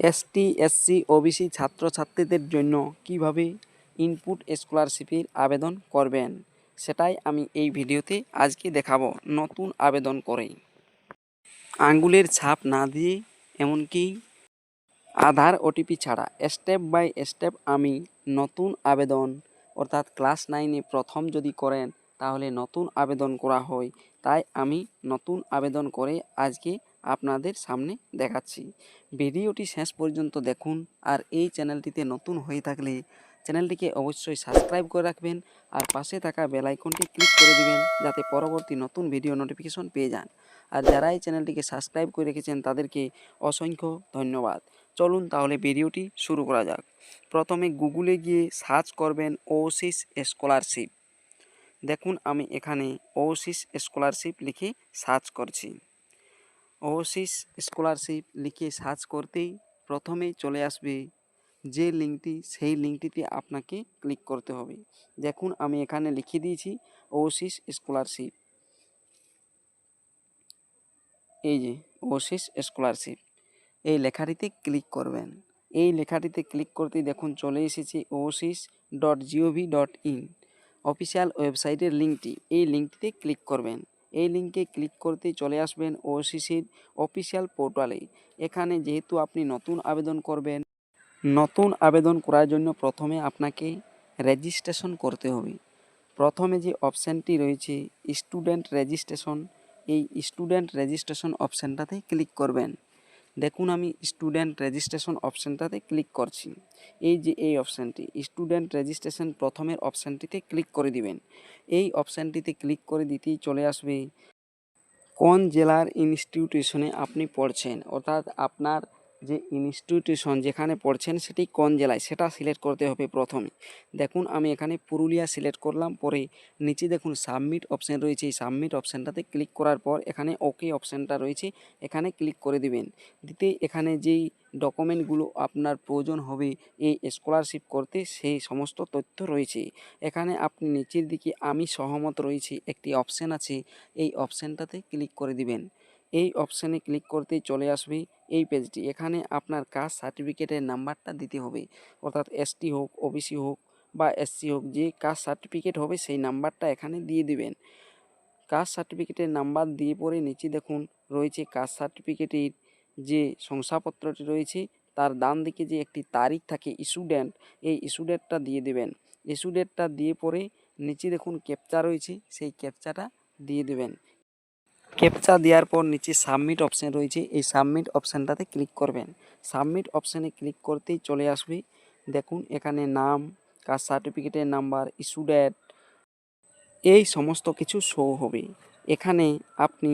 ST, SC, OBC ছাত্রছাত্রীদের জন্য কীভাবে ইনপুট স্কলারশিপের আবেদন করবেন, সেটাই আমি এই ভিডিওতে আজকে দেখাবো নতুন আবেদন করে। আঙ্গুলের ছাপ না দিয়ে, এমনকি আধার, ওটিপি ছাড়া স্টেপ বাই স্টেপ আমি নতুন আবেদন, অর্থাৎ ক্লাস নাইনে প্রথম যদি করেন, তাহলে নতুন আবেদন করা হয়। তাই আমি নতুন আবেদন করে আজকে আপনাদের সামনে দেখাচ্ছি। ভিডিওটি শেষ পর্যন্ত দেখুন আর এই চ্যানেলটিতে নতুন হয়ে থাকলে চ্যানেলটিকে অবশ্যই সাবস্ক্রাইব করে রাখবেন আর পাশে থাকা বেল আইকনটি ক্লিক করে দিবেন যাতে পরবর্তী নতুন ভিডিও নোটিফিকেশন পেয়ে যান। আর যারা এই চ্যানেলটিকে সাবস্ক্রাইব করে রেখেছেন তাদেরকে অসংখ্য ধন্যবাদ। চলুন তাহলে ভিডিওটি শুরু করা যাক। প্রথমে গুগলে গিয়ে সার্চ করবেন ওসিস স্কলারশিপ। দেখুন আমি এখানে ওসিস স্কলারশিপ লিখে সার্চ করছি। ওসিস স্কলারশিপ লিখে সার্চ করতেই প্রথমেই চলে আসবে যে লিঙ্কটি সেই লিঙ্কটিতে আপনাকে ক্লিক করতে হবে। দেখুন, আমি এখানে লিখে দিয়েছি ওসিস স্কলারশিপ এই যে ওসিস স্কলারশিপ এই লেখাটিতে ক্লিক করবেন। এই লেখাটিতে ক্লিক করতে দেখুন, চলে এসেছে OASIS dot gov dot in official ওয়েবসাইটের লিঙ্কটি এই লিঙ্কটিতে ক্লিক করবেন। এই লিঙ্কে ক্লিক করতে চলে আসবেন ওসিসির অফিসিয়াল পোর্টালে। এখানে যেহেতু আপনি নতুন আবেদন করবেন, নতুন আবেদন করার জন্য প্রথমে আপনাকে রেজিস্ট্রেশন করতে হবে। প্রথমে যে অপশানটি রয়েছে, স্টুডেন্ট রেজিস্ট্রেশন, এই স্টুডেন্ট রেজিস্ট্রেশন অপশানটাতে ক্লিক করবেন। দেখুন আমি স্টুডেন্ট রেজিস্ট্রেশন অপশানটাতে ক্লিক করছি। এই যে এই অপশানটি স্টুডেন্ট রেজিস্ট্রেশন প্রথমের অপশানটিতে ক্লিক করে দিবেন। এই অপশানটিতে ক্লিক করে দিতেই চলে আসবে। কোন জেলার ইনস্টিটিউশনে আপনি পড়ছেন? অর্থাৎ আপনার যে ইনস্টিটিউশন যেখানে পড়ছেন সেটি কোন জেলায়? সেটা সিলেক্ট করতে হবে প্রথমে। দেখুন, আমি এখানে পুরুলিয়া সিলেক্ট করলাম, পরে নিচে দেখুন সাবমিট অপশান রয়েছে। এই সাবমিট অপশানটাতে ক্লিক করার পর এখানে ওকে অপশানটা রয়েছে, এখানে ক্লিক করে দিবেন। দিতে এখানে যেই ডকুমেন্টগুলো আপনার প্রয়োজন হবে এই স্কলারশিপ করতে, সেই সমস্ত তথ্য রয়েছে। এখানে আপনি নিচের দিকে আমি সহমত রয়েছে, একটি অপশান আছে, এই অপশানটাতে ক্লিক করে দিবেন। এই অপশানে ক্লিক করতেই চলে আসবে এই পেজটি এখানে আপনার কাস্ট সার্টিফিকেটের নাম্বারটা দিতে হবে। অর্থাৎ এসটি হোক ওবিসি হোক বা এসসি হোক, যে কাস্ট সার্টিফিকেট হবে সেই নাম্বারটা এখানে দিয়ে দিবেন। কাস্ট সার্টিফিকেটের নাম্বার দিয়ে পরে নিচে দেখুন, রয়েছে কাস্ট সার্টিফিকেটের যে শংসাপত্রটি রয়েছে, তার ডান দিকে যে একটি তারিখ থাকে ইস্যু ডেট এই ইস্যু ডেটটা দিয়ে দেবেন। ইস্যু ডেটটা দিয়ে পরে নিচে দেখুন ক্যাপচা রয়েছে, সেই ক্যাপচাটা দিয়ে দেবেন। ক্যাপচা দেওয়ার পর নিচে সাবমিট অপশান রয়েছে। এই সাবমিট অপশানটাতে ক্লিক করবেন। সাবমিট অপশানে ক্লিক করতেই চলে আসবে। দেখুন, এখানে নাম, কাস্ট সার্টিফিকেটের নাম্বার, ইস্যু ডেট, এই সমস্ত কিছু শো হবে। এখানে আপনি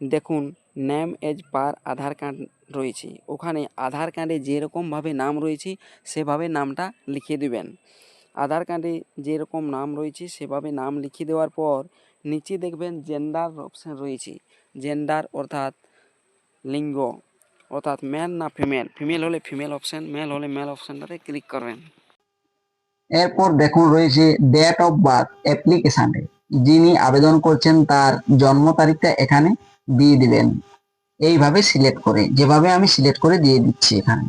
দেখুন, name as per Aadhaar card রয়েছে। ওখানে আধার কার্ডে যেরকমভাবে নাম রয়েছে, সেভাবে নামটা লিখে দেবেন। আধার কার্ডে যেরকম নাম রয়েছে, সেভাবে নাম লিখে দেওয়ার পর নিচে দেখবেন জেন্ডার অপশান রয়েছে। জেন্ডার অর্থাৎ লিঙ্গ, অর্থাৎ মেল না ফিমেল ফিমেল হলে ফিমেল অপশান মেল হলে মেল অপশানটাতে ক্লিক করবেন। এরপর দেখুন রয়েছে ডেট অফ বার্থ অ্যাপ্লিকেশনে যিনি আবেদন করছেন তার জন্ম তারিখটা এখানে দিয়ে দিবেন। এইভাবে সিলেক্ট করে, যেভাবে আমি সিলেক্ট করে দিয়ে দিচ্ছি এখানে।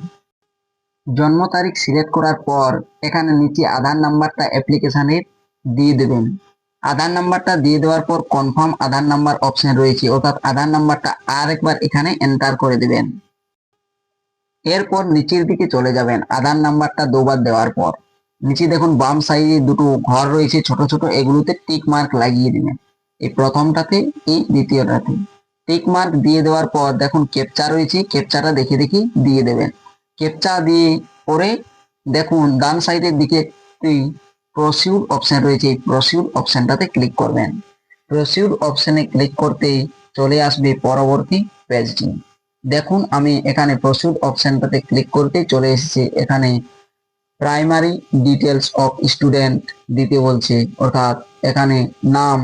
জন্ম তারিখ সিলেক্ট করার পর এখানে নিচে আধার নাম্বারটা অ্যাপ্লিকেশনের দিয়ে দেবেন। আধার নাম্বারটা দিয়ে দেওয়ার পর কনফার্ম আধার নাম্বার অপশন রয়েছে, অর্থাৎ আধার নাম্বারটা আরেকবার এখানে এন্টার করে দিবেন। এরপর নিচের দিকে চলে যাবেন, আধার নাম্বারটা দুবার দেওয়ার পর। নিচে দেখুন বাম সাইডে দুটো ঘর রয়েছে, ছোট ছোট, এগুলোতে টিক মার্ক লাগিয়ে দিবেন। এই প্রথমটাতে, এই দ্বিতীয়টাতে। টিক মার্ক দিয়ে দেওয়ার পর দেখুন ক্যাপচা রয়েছে ক্যাপচাটা দেখে দেখে দিয়ে দেবেন। ক্যাপচা দিয়ে পরে দেখুন ডান সাইডের দিকে একটি প্রসিউড অপশন রয়েছে, এই প্রসিউড অপশনটাতে ক্লিক করবেন। প্রসিউড অপশনে ক্লিক করতেই চলে আসবে পরবর্তী পেজটি দেখুন, আমি এখানে প্রসিউড অপশনটাতে ক্লিক করতে চলে এসেছে। এখানে প্রাইমারি ডিটেলস অফ স্টুডেন্ট দিতে বলছে, অর্থাৎ এখানে নাম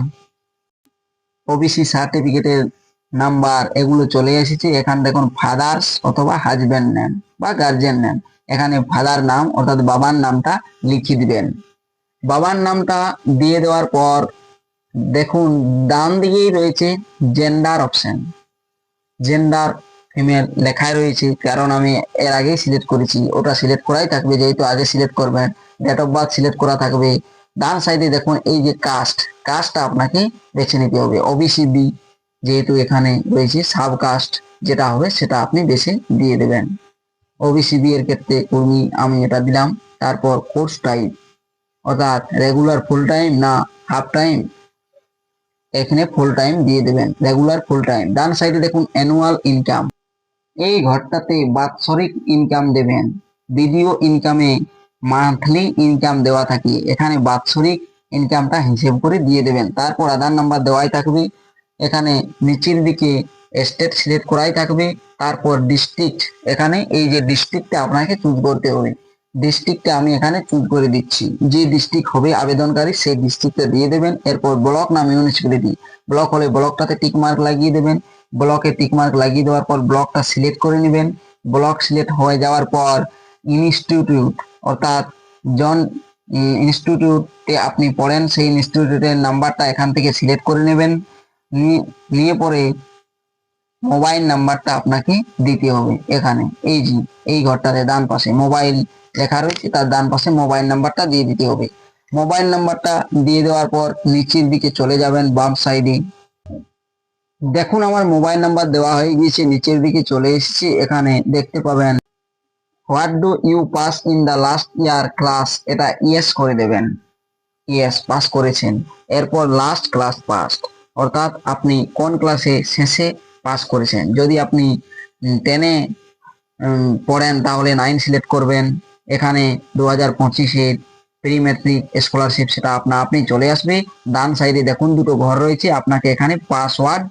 ওবিসি সার্টিফিকেটের নাম্বার এগুলো চলে এসেছে। এখানে দেখুন ফাদার্স অথবা হাজবেন্ড নেম বা গার্জেন নেম এখানে ফাদার নাম, অর্থাৎ বাবার নামটা লিখে দিবেন। বাবার নামটা দিয়ে দেওয়ার পর, দেখুন, ডান দিকেই রয়েছে জেন্ডার অপশন জেন্ডার ফিমেল লেখাই রয়েছে, কারণ আমি এর আগেই সিলেক্ট করেছি। ওটা সিলেক্ট করাই থাকবে, যেহেতু আগে সিলেক্ট করবেন। ডেট অফ বার্থ সিলেক্ট করা থাকবে। ডান সাইডে দেখুন, এই যে কাস্ট কাস্টটা আপনাকে বেছে নিতে হবে। ওবিসি বি যেহেতু এখানে রয়েছে সাব কাস্ট যেটা হবে, সেটা আপনি বেছে দিয়ে দেবেন। ওবিসি বি এর ক্ষেত্রে কর্মী আমি এটা দিলাম। তারপর কোর্স টাইপ অর্থাৎ রেগুলার ফুল টাইম না হাফ টাইম এখানে ফুল টাইম দিয়ে দেবেন রেগুলার ফুল টাইম ডান সাইডে দেখুন অ্যানুয়াল ইনকাম এই ঘরটাতে বাৎসরিক ইনকাম দেবেন। ভিডিও ইনকামে মান্থলি ইনকাম দেওয়া থাকে। এখানে বাৎসরিক ইনকামটা হিসেব করে দিয়ে দেবেন। তারপর আধার নাম্বার দেওয়াই থাকবে। এখানে নিচের দিকে স্টেট সিলেক্ট করাই থাকবে। তারপর ডিস্ট্রিক্ট এখানে এই যে ডিস্ট্রিক্টটা আপনাকে চুজ করতে হবে। ডিস্ট্রিক্টটা আমি এখানে চুজ করে দিচ্ছি। যে ডিস্ট্রিক্ট হবে আবেদনকারী, সেই ডিস্ট্রিক্টটা দিয়ে দেবেন। এরপর ব্লক না মিউনিসিপ্যালিটি ব্লক হলে ব্লকটাতে টিক মার্ক লাগিয়ে দেবেন। ব্লকে টিক মার্ক লাগিয়ে দেওয়ার পর ব্লকটা সিলেক্ট করে নেবেন। ব্লক সিলেক্ট হয়ে যাওয়ার পর ইনস্টিটিউট অর্থাৎ জন ইনস্টিটিউটে আপনি পড়েন, সেই ইনস্টিটিউটের নাম্বারটা এখান থেকে সিলেক্ট করে নেবেন। নিয়ে- নিয়ে পরে মোবাইল নাম্বারটা আপনাকে দিতে হবে এখানে। এই যে, এই ঘরটাতে ডান পাশে মোবাইল লেখা রয়েছে, তার ডান পাশে মোবাইল নাম্বারটা দিয়ে দিতে হবে। মোবাইল নাম্বারটা দিয়ে দেওয়ার পর নিচের দিকে চলে যাবেন, বাম সাইডে দেখুন, আমার মোবাইল নাম্বার দেওয়া হয়ে গিয়েছে, নিচের দিকে চলে এসেছি, এখানে দেখতে পাবেন what do you pass in the last year class এটা ইয়েস করে দেবেন। ইয়েস পাস করেছেন। এরপর লাস্ট ক্লাস পাস অর্থাৎ আপনি কোন ক্লাসে শেষে পাস করেছেন? যদি আপনি টেনে পড়েন, তাহলে নাইন সিলেক্ট করবেন। এখানে দু হাজার পঁচিশের প্রি ম্যাট্রিক স্কলারশিপ সেটা আপনা আপনি চলে আসবে। ডান সাইডে দেখুন দুটো ঘর রয়েছে, আপনাকে এখানে পাসওয়ার্ড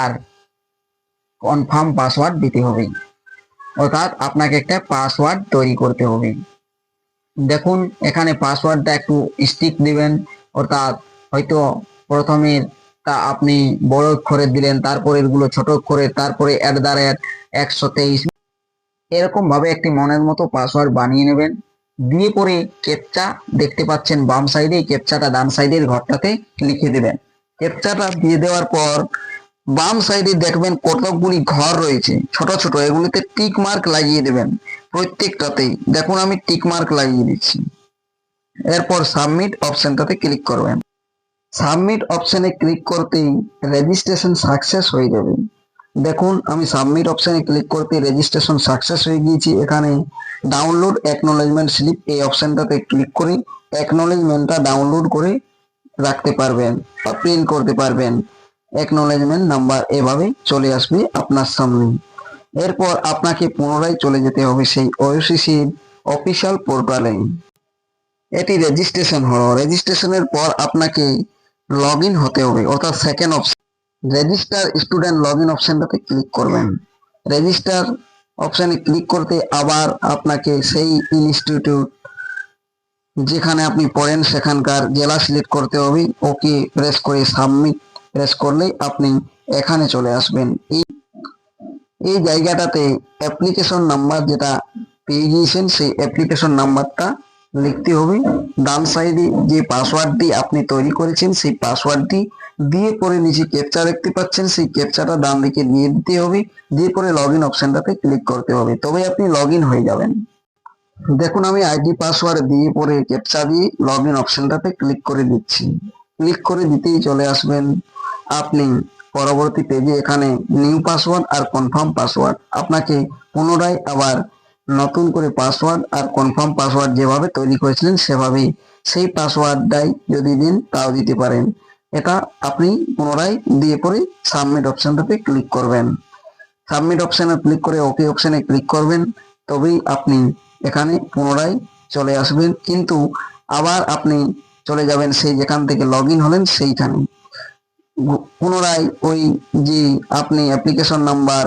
আর কনফার্ম পাসওয়ার্ড দিতে হবে। অর্থাৎ আপনাকে একটা পাসওয়ার্ড তৈরি করতে হবে। দেখুন, এখানে পাসওয়ার্ডটা একটু স্টিক দিবেন, অর্থাৎ হয়তো প্রথমে তা আপনি বড় অক্ষরে দিলেন তারপরে এগুলো ছোট অক্ষরে, তারপরে অ্যাট দ্য রেট একশো তেইশ এরকম ভাবে একটি মনের মতো পাসওয়ার্ড বানিয়ে নেবেন। দিয়ে পরে ক্যাপচা দেখতে পাচ্ছেন বাম সাইডে ক্যাপচাটা ডান সাইডের ঘরটাতে লিখে দেবেন। ক্যাপচাটা দিয়ে দেওয়ার পর বাম সাইডে দেখবেন কতকগুলি ঘর রয়েছে, ছোট ছোট, এগুলিতে টিক মার্ক লাগিয়ে দেবেন প্রত্যেকটাতেই দেখুন আমি টিক মার্ক লাগিয়ে দিচ্ছি। এরপর সাবমিট অপশনটাতে ক্লিক করবেন। সাবমিট অপশনে ক্লিক করতেই রেজিস্ট্রেশন সাকসেস হয়ে যাবে। দেখুন, আমি সাবমিট অপশানে ক্লিক করতে রেজিস্ট্রেশন সাকসেস হয়ে গিয়েছি। এখানে ডাউনলোড অ্যাকনোলেজমেন্ট স্লিপ এই অপশনটাতে ক্লিক করে অ্যাকনোলেজমেন্টটা ডাউনলোড করে রাখতে পারবেন বা প্রিন্ট করতে পারবেন। অ্যাকনোলেজমেন্ট নাম্বার এভাবে চলে আসবে আপনার সামনে। এরপর আপনাকে পুনরায় চলে যেতে হবে সেই ওএসিসির অফিসিয়াল পোর্টালে এটি রেজিস্ট্রেশন হলো। রেজিস্ট্রেশনের পর আপনাকে লগ হতে হবে, অর্থাৎ second option register student log in অপশনটাতে ক্লিক করবেন। রেজিস্টার অপশনে ক্লিক করতে আবার আপনাকে সেই ইনস্টিটিউট যেখানে আপনি পড়েন সেখানকার জেলা সিলেক্ট করতে হবে। ওকে প্রেস করে সাবমিট প্রেস করলেই আপনি এখানে চলে আসবেন। এই এই জায়গাটাতে অ্যাপ্লিকেশন নাম্বার যেটা পেয়ে গিয়েছেন সেই অ্যাপ্লিকেশন নাম্বারটা লিখতে হবে। ডান সাইডে যে পাসওয়ার্ডটি আপনি তৈরি করেছেন সেই পাসওয়ার্ডটি দিয়ে পরে নিচে ক্যাপচা দেখতে পাচ্ছেন, সেই ক্যাপচাটা ডান দিকে দিয়ে দিতে হবে, দিয়ে পরে লগ ইন অপশনটাতে ক্লিক করতে হবে। তবে আপনি লগ হয়ে যাবেন। দেখুন, আমি আইডি পাসওয়ার্ড দিয়ে পরে ক্যাপচা দিয়ে লগ ইন অপশনটাতে ক্লিক করে দিচ্ছি। ক্লিক করে দিতেই চলে আসবেন আপনি পরবর্তী পেজে এখানে নিউ পাসওয়ার্ড আর কনফার্ম পাসওয়ার্ড আপনাকে পুনরায় আবার নতুন করে পাসওয়ার্ড আর কনফার্ম পাসওয়ার্ড যেভাবে তৈরি করেছিলেন, সেভাবেই সেই পাসওয়ার্ডটাই যদি দিন, তাও দিতে পারেন। এটা আপনি পুনরায় দিয়ে পরে সাবমিট অপশনটাতে ক্লিক করবেন। সাবমিট অপশনে ক্লিক করে ওকে অপশনে ক্লিক করবেন। তবেই আপনি এখানে পুনরায় চলে আসবেন। কিন্তু আবার আপনি চলে যাবেন সেই যেখান থেকে লগ হলেন সেইখানে। পুনরায় ওই যে আপনি অ্যাপ্লিকেশন নাম্বার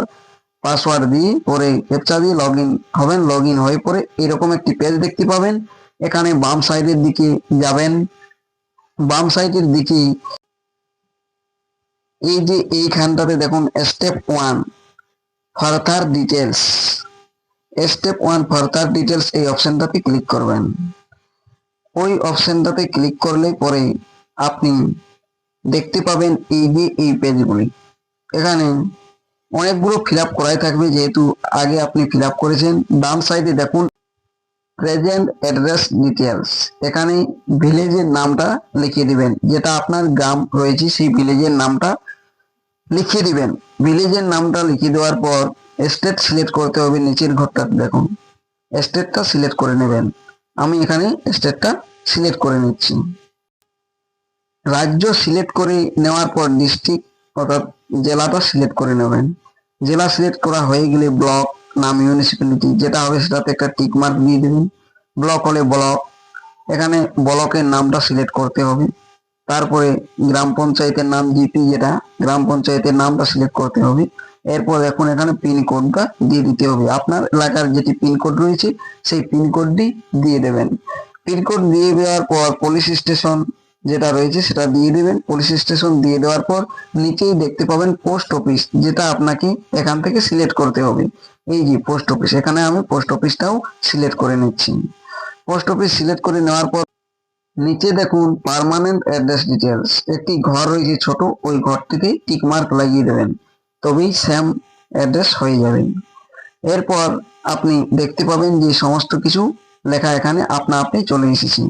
পাসওয়ার্ড দিয়ে পরে ক্যাপচা দিয়ে লগ হবেন। লগ হয়ে পরে এরকম একটি পেজ দেখতে পাবেন। এখানে বাম সাইডের দিকে যাবেন। বাম সাইডের দিকে এই যে এইখানটাতে দেখুন step one further details step one further details এই অপশনটাতে ক্লিক করবেন। ওই অপশনটাতে ক্লিক করলে পরে আপনি দেখতে পাবেন এই যে এই পেজগুলি এখানে অনেকগুলো ফিল আপ করাই থাকবে, যেহেতু আগে আপনি ফিল আপ করেছেন। বাম সাইডে দেখুন প্রেজেন্ট অ্যাড্রেস ডিটেলস এখানে ভিলেজের নামটা লিখিয়ে দিবেন। যেটা আপনার গ্রাম রয়েছে, সেই ভিলেজের নামটা লিখিয়ে দিবেন। ভিলেজের নামটা লিখিয়ে দেওয়ার পর স্টেট সিলেক্ট করতে হবে নিচের ঘরটা, দেখুন। স্টেটটা সিলেক্ট করে নেবেন। আমি এখানে স্টেটটা সিলেক্ট করে নিচ্ছি। রাজ্য সিলেক্ট করে নেওয়ার পর ডিস্ট্রিক্ট অর্থাৎ জেলাটা সিলেক্ট করে নেবেন। জেলা সিলেক্ট করা হয়ে গেলে ব্লক না মিউনিসিপ্যালিটি যেটা হবে সেটাতে একটা টিক মার্ক দিয়ে দেবেন। ব্লক হলে ব্লক এখানে ব্লকের নামটা সিলেক্ট করতে হবে। তারপরে গ্রাম পঞ্চায়েতের নাম জিপি যেটা, গ্রাম পঞ্চায়েতের নামটা সিলেক্ট করতে হবে। এরপর এখন এখানে পিনকোডটা দিয়ে দিতে হবে। আপনার এলাকার যেটি পিনকোড রয়েছে, সেই পিনকোডটি দিয়ে দেবেন। পিনকোড দিয়ে দেওয়ার পর পুলিশ স্টেশন যেটা রয়েছে সেটা দিয়ে দেবেন। পুলিশ স্টেশন দিয়ে দেওয়ার পর নিচেই দেখতে পাবেন পোস্ট অফিস যেটা আপনাকে এখান থেকে সিলেক্ট করতে হবে। এই যে পোস্ট অফিস এখানে আমি পোস্ট অফিসটাও সিলেক্ট করে নিচ্ছি। পোস্ট অফিস সিলেক্ট করে নেওয়ার পর নিচে দেখুন পার্মানেন্ট অ্যাড্রেস ডিটেলস একটি ঘর রয়েছে ছোট, ওই ঘরটিতে টিক মার্ক লাগিয়ে দেবেন। তবেই সেম অ্যাড্রেস হয়ে যাবে। এরপর আপনি দেখতে পাবেন যে সমস্ত কিছু লেখা এখানে আপনা আপনি চলে এসেছে।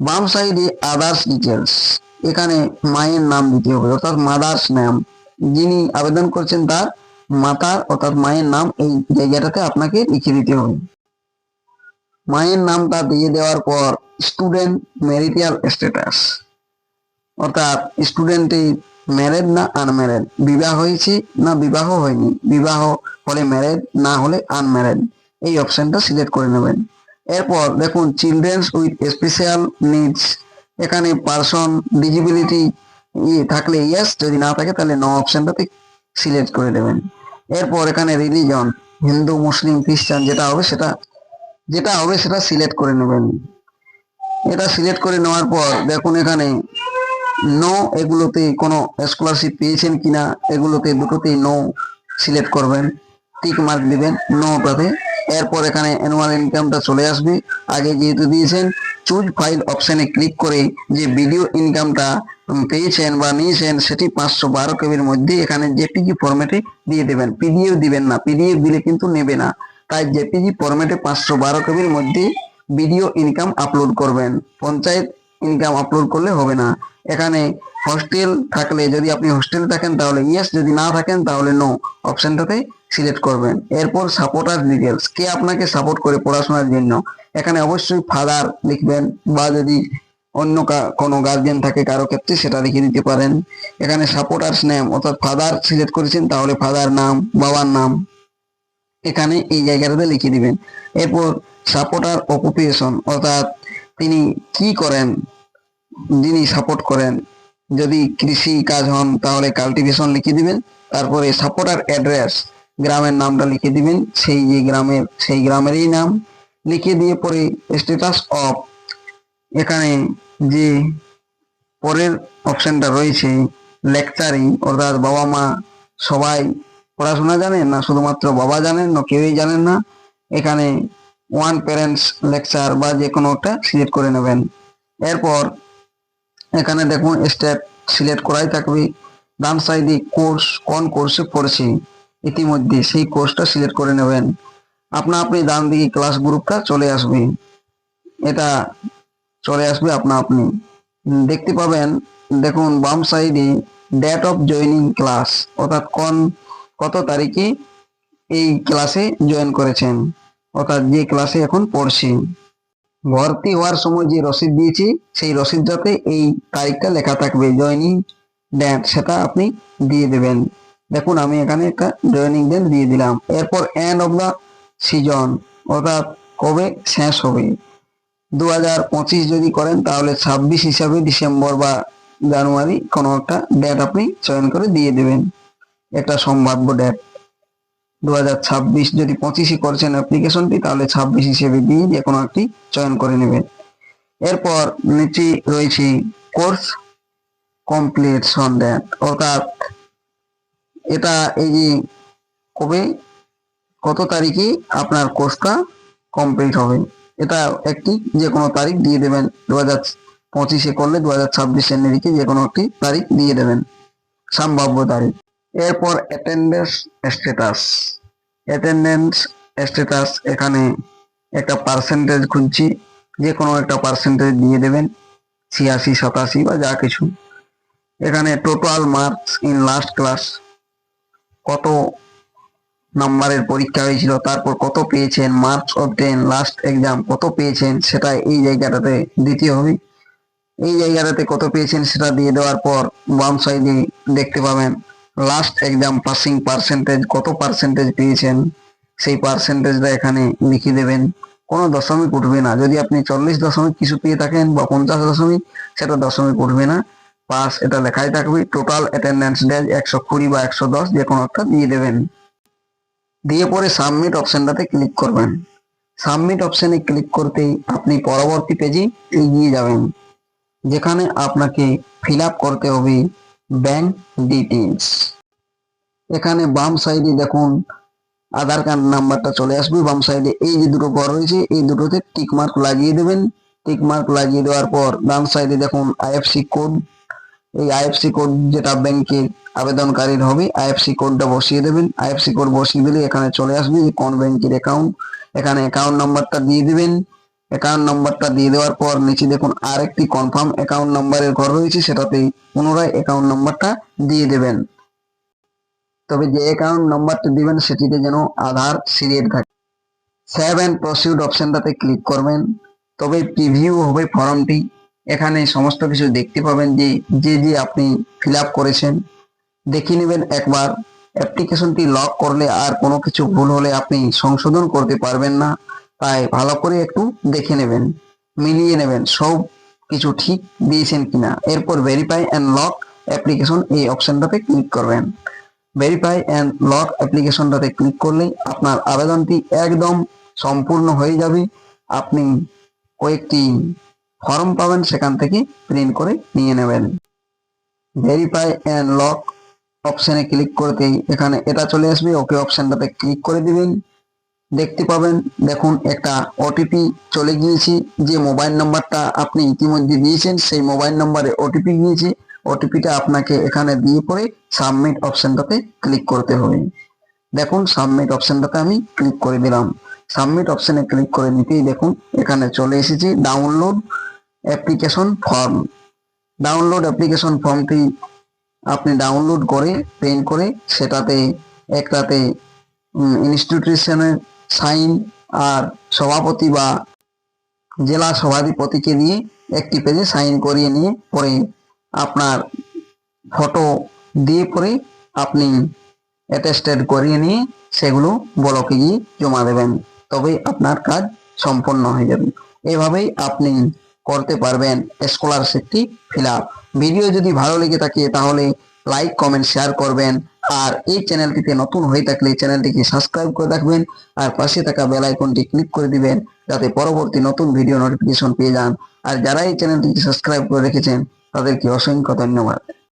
বাম সাইডে আদার্স ডিটেলস এখানে মায়ের নাম দিতে হবে, অর্থাৎ মাদার্স নাম যিনি আবেদন করছেন তার মাতার, অর্থাৎ মায়ের নাম এই জায়গাটাতে আপনাকে লিখে দিতে হবে। মায়ের নামটা দিয়ে দেওয়ার পর স্টুডেন্ট ম্যারিটাল স্ট্যাটাস অর্থাৎ স্টুডেন্টটি ম্যারেড না আনম্যারেড বিবাহ হয়েছে না বিবাহ হয়নি? বিবাহ হলে ম্যারেড না হলে আনম্যারেড এই অপশনটা সিলেক্ট করে নেবেন। এরপর দেখুন চিলড্রেন্স উইথ স্পেশাল নিডস এখানে পার্সন ডিজিবিলিটি থাকলে ইয়েস যদি না থাকে তাহলে নো অপশনটাতে সিলেক্ট করে দেবেন। এরপর এখানে রিলিজন হিন্দু, মুসলিম, খ্রিস্টান যেটা হবে সেটা, যেটা হবে সেটা সিলেক্ট করে নেবেন। এটা সিলেক্ট করে নেওয়ার পর দেখুন এখানে নো এগুলোতে কোনো স্কলারশিপ পেয়েছেন কিনা, এগুলোতে দুটোতেই নো সিলেক্ট করবেন। টিক মার্ক দিবেন নোটাতে এরপর এখানে অ্যানুয়াল ইনকামটা চলে আসবে। আগে যেহেতু দিয়েছেন চুজ ফাইল অপশানে ক্লিক করে যে ভিডিও ইনকামটা পেয়েছেন বা নিয়েছেন, সেটি পাঁচশো বারো কেবির মধ্যে এখানে জেপিজি ফরম্যাটে দিয়ে দেবেন। পিডিএফ দিবেন না। পিডিএফ দিলে কিন্তু নেবে না। তাই জেপিজি ফরম্যাটে পাঁচশো বারো কেবির মধ্যে ভিডিও ইনকাম আপলোড করবেন। পঞ্চায়েত ইনকাম আপলোড করলে হবে না। এখানে হোস্টেল থাকলে যদি আপনি হোস্টেলে থাকেন, তাহলে ইয়েস যদি না থাকেন, তাহলে নো অপশনটাতে সিলেক্ট করবেন। এরপর সাপোর্টার ডিটেলস কে আপনাকে সাপোর্ট করে পড়াশোনার জন্য? এখানে অবশ্যই ফাদার লিখবেন, বা যদি অন্য কোনো গার্জিয়ান থাকে কারও ক্ষেত্রে, সেটা লিখে দিতে পারেন। এখানে সাপোর্টার্স নেম অর্থাৎ ফাদার সিলেক্ট করেছেন, তাহলে ফাদার নাম, বাবার নাম, এখানে এই জায়গাটাতে লিখে দিবেন। এরপর সাপোর্টার অকুপেশন অর্থাৎ তিনি কি করেন? যিনি সাপোর্ট করেন যদি কৃষি কাজ হন, তাহলে কাল্টিভেশন লিখে দিবেন, তারপরে সাপোর্টার অ্যাড্রেস গ্রামের নামটা লিখে দিবেন, সেই যে গ্রামের, সেই গ্রামেরই নাম লিখে দিয়ে পরে স্ট্যাটাস অফ এখানে যে পরের অপশনটা রয়েছে লেকচারিং অর্থাৎ বাবা মা সবাই পড়াশোনা জানেন না, শুধুমাত্র বাবা জানেন না, কেউই জানেন না, এখানে ওয়ান প্যারেন্টস লেকচার বা যে কোনো একটা সিলেক্ট করে নেবেন। এরপর এখানে দেখুন স্টেপ সিলেক্ট করাই থাকবে। ডান সাইডে কোর্স কোন কোর্সে পড়ছে? ইতিমধ্যে সেই কোর্সটা সিলেক্ট করে নেবেন। আপনা আপনি ডান দিকে ক্লাস গ্রুপটা চলে আসবে। এটা চলে আসবে আপনা আপনি। দেখতে পাবেন, দেখুন, বাম সাইডে ডেট অফ জয়েনিং ক্লাস অর্থাৎ কোন, কত তারিখে এই ক্লাসে জয়েন করেছেন? অর্থাৎ যে ক্লাসে এখন পড়ছি। ভর্তি হওয়ার সময় যে রসিদ দিয়েছি, সেই রসিদটাতে এই তারিখটা লেখা থাকবে জয়েনিং ডেট সেটা আপনি দিয়ে দেবেন। দেখুন, আমি এখানে একটা জয়েনিং ডেট দিয়ে দিলাম। এরপর এন্ড অফ দা সিজন অর্থাৎ কবে শেষ হবে? দু হাজার পঁচিশ যদি করেন, তাহলে ছাব্বিশ হিসাবে ডিসেম্বর বা জানুয়ারি কোনো একটা ডেট আপনি চয়ন করে দিয়ে দেবেন। একটা সম্ভাব্য ডেট দু হাজার ছাব্বিশ যদি পঁচিশে করছেন অ্যাপ্লিকেশনটি তাহলে ছাব্বিশ হিসেবে দিয়ে যে কোনো একটি চয়ন করে নেবেন। এরপর নিচে রয়েছে কোর্স কমপ্লিটশন ডেট অর্থাৎ এটা এই যে কবে, কত তারিখে আপনার কোর্সটা কমপ্লিট হবে। এটা একটি যে কোনো তারিখ দিয়ে দেবেন। দু হাজার পঁচিশে করলে দু হাজার ছাব্বিশ জানুয়ারিকে যে কোনো একটি তারিখ দিয়ে দেবেন। সম্ভাব্য তারিখ। এরপর অ্যাটেন্ডেন্স স্ট্যাটাস অ্যাটেন্ডেন্স স্ট্যাটাস এখানে একটা পার্সেন্টেজ খুঁজছি যে কোনো একটা পার্সেন্টেজ দিয়ে দেবেন, ছিয়াশি, সাতাশি বা যা কিছু। এখানে total marks in last class কত নাম্বারের পরীক্ষা হয়েছিল, তারপর কত পেয়েছেন marks of ten last exam কত পেয়েছেন, সেটা এই জায়গাটাতে দিতে হবে। এই জায়গাটাতে কত পেয়েছেন, সেটা দিয়ে দেওয়ার পর বাম সাইডে দেখতে পাবেন লাস্ট এক্সাম পাসিং পার্সেন্টেজ কত পার্সেন্টেজ পেয়েছেন? সেই পার্সেন্টেজটা এখানে লিখে দেবেন। কোনো দশমিক উঠবে না। যদি আপনি চল্লিশ দশমিক কিছু পেয়ে থাকেন বা পঞ্চাশ দশমিক, সেটা দশমিক উঠবে না। পাস এটা লেখাই থাকবে। টোটাল অ্যাটেন্ডেন্স ডেজ একশো কুড়ি বা একশো দশ, যে কোনো একটা দিয়ে দেবেন। দিয়ে পরে সাবমিট অপশনটাতে ক্লিক করবেন। সাবমিট অপশনে ক্লিক করতেই আপনি পরবর্তী পেজে এগিয়ে যাবেন। যেখানে আপনাকে ফিল আপ করতে হবে। ব্যাংক ডিটেলস এখানে বাম সাইডে দেখুন, আধার কার্ড নাম্বারটা চলে আসবে। বাম সাইডে এই যে দুটো ঘর রয়েছে, এই দুটোতে টিক মার্ক লাগিয়ে দেবেন। টিক মার্ক লাগিয়ে দেওয়ার পর ডান সাইডে দেখুন আইএফসি কোড এই আইএফসি কোড যেটা ব্যাংকের আবেদনকারীর হবে আইএফসি কোডটা বসিয়ে দেবেন। আইএফসি কোড বসিয়ে দিলে এখানে চলে আসবে যে কোন ব্যাংকের অ্যাকাউন্ট এখানে অ্যাকাউন্ট নাম্বারটা দিয়ে দিবেন। অ্যাকাউন্ট নাম্বারটা দিয়ে দেওয়ার পর নিচে দেখুন আরেকটি কনফার্ম অ্যাকাউন্ট নাম্বারের ঘর রয়েছে সেটাতে পুনরায় অ্যাকাউন্ট নাম্বারটা দিয়ে দেবেন। তবে যে অ্যাকাউন্ট নাম্বারটা দিবেন, সেটিতে যেন আধার সিরিয়াল থাকে। সেভ অ্যান্ড প্রসিউড অপশনটাতে ক্লিক করবেন। তবে প্রিভিউ হবে ফর্মটি এখানে সমস্ত কিছু দেখতে পাবেন যে যে যে আপনি ফিল করেছেন। দেখে নেবেন একবার। অ্যাপ্লিকেশনটি লক করলে আর কোনো কিছু ভুল হলে আপনি সংশোধন করতে পারবেন না। তাই ভালো করে একটু দেখে নেবেন, মিলিয়ে নেবেন সব কিছু ঠিক দিয়েছেন কিনা। এরপর ভেরিফাই অ্যান্ড লক অ্যাপ্লিকেশন এই অপশনটাতে ক্লিক করবেন। ভেরিফাই অ্যান্ড লক অ্যাপ্লিকেশনটাতে ক্লিক করলেই আপনার আবেদনটি একদম সম্পূর্ণ হয়ে যাবে। আপনি কয়েকটি ফর্ম পাবেন সেখান থেকে প্রিন্ট করে নিয়ে নেবেন। ভেরিফাই অ্যান্ড লক অপশনে ক্লিক করতেই এখানে এটা চলে আসবে। ওকে অপশনটাতে ক্লিক করে দিবেন। দেখতে পাবেন। দেখুন, একটা ওটিপি চলে গিয়েছে। যে মোবাইল নাম্বারটা আপনি ইতিমধ্যে দিয়েছেন, সেই মোবাইল নম্বরে ওটিপি গিয়েছে। ওটিপিটা আপনাকে এখানে দিয়ে পরে সাবমিট অপশনটাতে ক্লিক করতে হবে। দেখুন, সাবমিট অপশনটাতে আমি ক্লিক করে দিলাম। সাবমিট অপশনে ক্লিক করে নিতেই দেখুন, এখানে চলে এসেছে download application form. Download application ফর্মটি আপনি ডাউনলোড করে প্রিন্ট করে, সেটাতে একটাতে ইনস্টিটিউশনের সাইন আর সভাপতি বা জেলা সভাধিপতিকে দিয়ে একটি পেজে সাইন করিয়ে নিয়ে পরে আপনার ফটো দিয়ে পরে আপনি অ্যাটেস্টেড করিয়ে নিয়ে সেগুলো ব্লকে গিয়ে জমা দেবেন। তবেই আপনার কাজ সম্পন্ন হয়ে যাবে। এভাবেই আপনি করতে পারবেন স্কলারশিপটি ফিল আপ ভিডিও যদি ভালো লেগে থাকে তাহলে লাইক কমেন্ট শেয়ার করবেন। আর এই চ্যানেলটিতে নতুন হয়ে থাকলে চ্যানেলটিকে সাবস্ক্রাইব করে রাখবেন আর পাশে থাকা বেল আইকনটি ক্লিক করে দিবেন যাতে পরবর্তী নতুন ভিডিও নোটিফিকেশন পেয়ে যান। আর যারা এই চ্যানেলটিকে সাবস্ক্রাইব করে রেখেছেন, তাদেরকে অসংখ্য ধন্যবাদ।